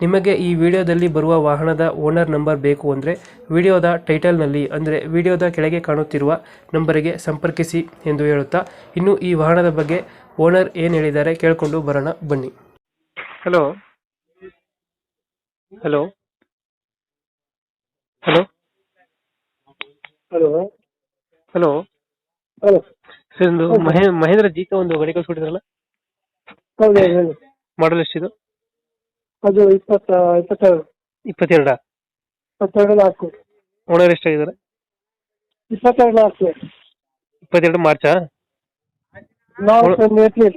ನಿಮಗೆ ಈ ವಿಡಿಯೋದಲ್ಲಿ ಬರುವ ವಾಹನದ ಓನರ್ ನಂಬರ್ ಬೇಕು ಅಂದರೆ ವಿಡಿಯೋದ ಟೈಟಲ್ನಲ್ಲಿ ಅಂದರೆ ವಿಡಿಯೋದ ಕೆಳಗೆ ಕಾಣುತ್ತಿರುವ ನಂಬರಿಗೆ ಸಂಪರ್ಕಿಸಿ ಎಂದು ಹೇಳುತ್ತಾ ಇನ್ನು ಈ ವಾಹನದ ಬಗ್ಗೆ ಓನರ್ ಏನು ಹೇಳಿದ್ದಾರೆ ಕೇಳಿಕೊಂಡು ಬರೋಣ ಬನ್ನಿ. Hello hello hello hello hello hello sir ಒಂದು ಮಹೇ ಮಹೇಂದ್ರ ಜೀತ ಒಂದು ಗಾಡಿ ಕಳ್ಸ್ಕೊಟ್ಟಿದ್ರಲ್ಲ? ಮಾಡಲ್ ಎಷ್ಟಿದು? ಅದು ಇಪ್ಪತ್ತ ಇಪ್ಪತ್ತೆರಡು ಇಪ್ಪತ್ತೆರಡ? ಇಪ್ಪತ್ತೆರಡು ನಾಲ್ಕು. ಓನರ್ ಎಷ್ಟಾಗಿದ್ದಾರೆ? ಇಪ್ಪತ್ತೆರಡು ನಾಲ್ಕು. ಇಪ್ಪತ್ತೆರಡು ಮಾರ್ಚಾ? ನಾಲ್ಕು ಏಪ್ರಿಲ್.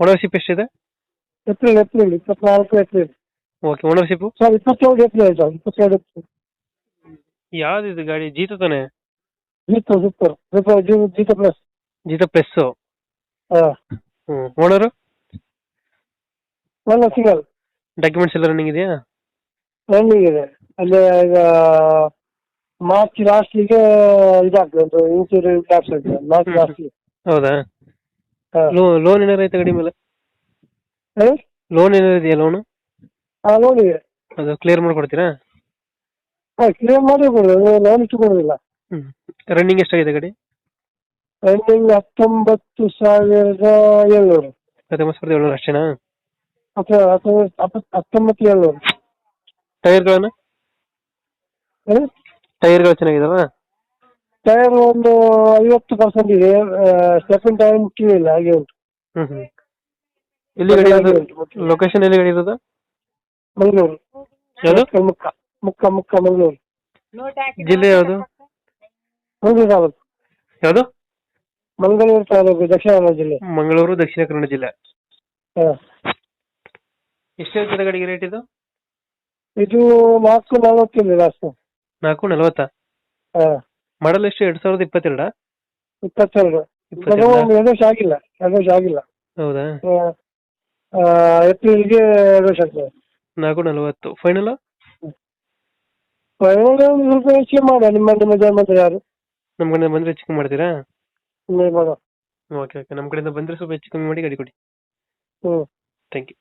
ಓನರ್ಶಿಪ್ ಎಷ್ಟಿದೆ? ಏಪ್ರಿಲ್ ಏಪ್ರಿಲ್ ಇಪ್ಪತ್ನಾಲ್ಕು ಏಪ್ರಿಲ್. Okay ownership? ಸರ್ ಇಪ್ಪತ್ತೇಳು ಏಪ್ರಿಲ್ ಸರ್ ಇಪ್ಪತ್ತೆರಡು ಏಪ್ರಿಲ್ ಇದು ಗಾಡಿ? ಜೀತ ತಾನೆ? Jeeto super super Jeeto plus. Jeeto plus ಹಾಂ. ಹ್ಮ್ ಓಣರು ಒಳ್ಳೆ ಸಿಂಗಲ್. ಡಾಕ್ಯುಮೆಂಟ್ಸ್ ಎಲ್ಲ ರನ್ನಿಂಗ್ ಇದೆಯಾ? ರನ್ನಿಂಗ್ ಇದೆ. ಅಲ್ಲಿ ಈಗ ಮಾರ್ಚ್ ಲಾಸ್ಟಿಗೆ ಇದಾಗ್ತದೆ ಒಂದು ಇನ್ಸೂರೆನ್ಸ್ ಲ್ಯಾಪ್ಸ್ ಆಗ್ತದೆ. ಮಾರ್ಚ್ ಲಾಸ್ಟ್ ಲಾಸ್ಟಿಗೆ ಹೌದಾ? ಲೋನ್ ಏನಾರು ಐತೆ ಗಾಡಿ ಮೇಲೆ? ಲೋನ್ ಏನಾರ ಇದೆಯಾ ಲೋನು ಲೋನ್ ಇದೆ. ಅದು ಕ್ಲಿಯರ್ ಮಾಡ್ಕೊಡ್ತೀರಾ? ಹಾಂ ಕ್ಲಿಯರ್ ಮಾಡಿ ಕೊಡೋದು ಲೋನ್ ಇಟ್ಟುಕೊಡೋದಿಲ್ಲ ಹ್ಞೂ ರನ್ನಿಂಗ್ ಎಷ್ಟಾಗಿದೆ ಗಾಡಿ? ರನ್ನಿಂಗ್ ಹತ್ತೊಂಬತ್ತು ಸಾವಿರದ ಏಳ್ನೂರು. ಹತ್ತೊಂಬತ್ತು ಸಾವಿರದ ಏಳ್ನೂರು ಅಷ್ಟೇನಾ? ಹತ್ತೊಂಬತ್ತು ಏಳ್ನೂರು ಟೈರ್ಗಳನ್ನ? ಟೈರ್ಗಳು ಚೆನ್ನಾಗಿದಾವ? ಟೈರ್ ಒಂದು ಐವತ್ತು ಪರ್ಸೆಂಟ್ ಇದೆ. ಸೆಕೆಂಡ್ ಟೈಮ್ ಮುಟ್ಟಿಲ್ಲ ಹಾಗೆ ಉಂಟು. ಹ್ಮ್ ಹ್ಮ್. ಎಲ್ಲಿ ಗಾಡಿ ಇರೋದು? ಲೊಕೇಶನ್ ಎಲ್ಲಿ ಗಾಡಿ ಇರೋದು? ಮಂಗಳೂರು. ಮುಕ್ಕ ಮುಕ್ಕ ಮುಕ್ಕ ಮಂಗಳೂರು. ಜಿಲ್ಲೆ ಯಾವುದು? ಮಂಗಳೂರು ತಾಲೂಕು. ಯಾವುದು? ಮಂಗಳೂರು ತಾಲೂಕು ದಕ್ಷಿಣ ಕನ್ನಡ ಜಿಲ್ಲೆ. ಮಂಗಳೂರು ದಕ್ಷಿಣ ಕನ್ನಡ ಜಿಲ್ಲೆ. ಹಾ. ಎಷ್ಟು ಗಾಡಿಗೆ ರೇಟ್ ಇದು? ಇದು ನಾಲ್ಕು ನಲವತ್ತಿಲ್ಲ ಲಾಸ್ಟ್ ನಾಲ್ಕು ನಲವತ್ತಾ? ಮಾಡಲ್ ಎಷ್ಟು? ಎರಡ್ ಸಾವಿರದ ಇಪ್ಪತ್ತೆರಡ? ಇಪ್ಪತ್ತೆರಡು. ಎರಡು ವರ್ಷ ಆಗಿಲ್ಲ. ಎರಡು ವರ್ಷ ಆಗಿಲ್ಲ. ಹೌದಾ? ಏಪ್ರಿಲ್ಗೆ ಎರಡು ವರ್ಷ ಆಗ್ತದೆ. ನಾಲ್ಕು ನಲವತ್ತು. ಫೈನಲ್ ಒಂದು ಸ್ವಲ್ಪ ಹೆಚ್ಚಿಗೆ ಮಾಡುವ ನಿಮ್ಮ ನಿಮ್ಮ ಜನ್ಮದ ಯಾರು? ನಮ್ಮ ಕಡೆಯಿಂದ ಬಂದ್ರೆ ಹೆಚ್ಚು ಕಮ್ಮಿ ಮಾಡ್ತೀರಾ? ಓಕೆ ಓಕೆ ನಮ್ಮ ಕಡೆಯಿಂದ ಬಂದ್ರೆ ಸ್ವಲ್ಪ ಹೆಚ್ಚು ಕಮ್ಮಿ ಮಾಡಿ ಗಾಡಿ ಕೊಡಿ. ಹ್ಞೂ ಥ್ಯಾಂಕ್ ಯು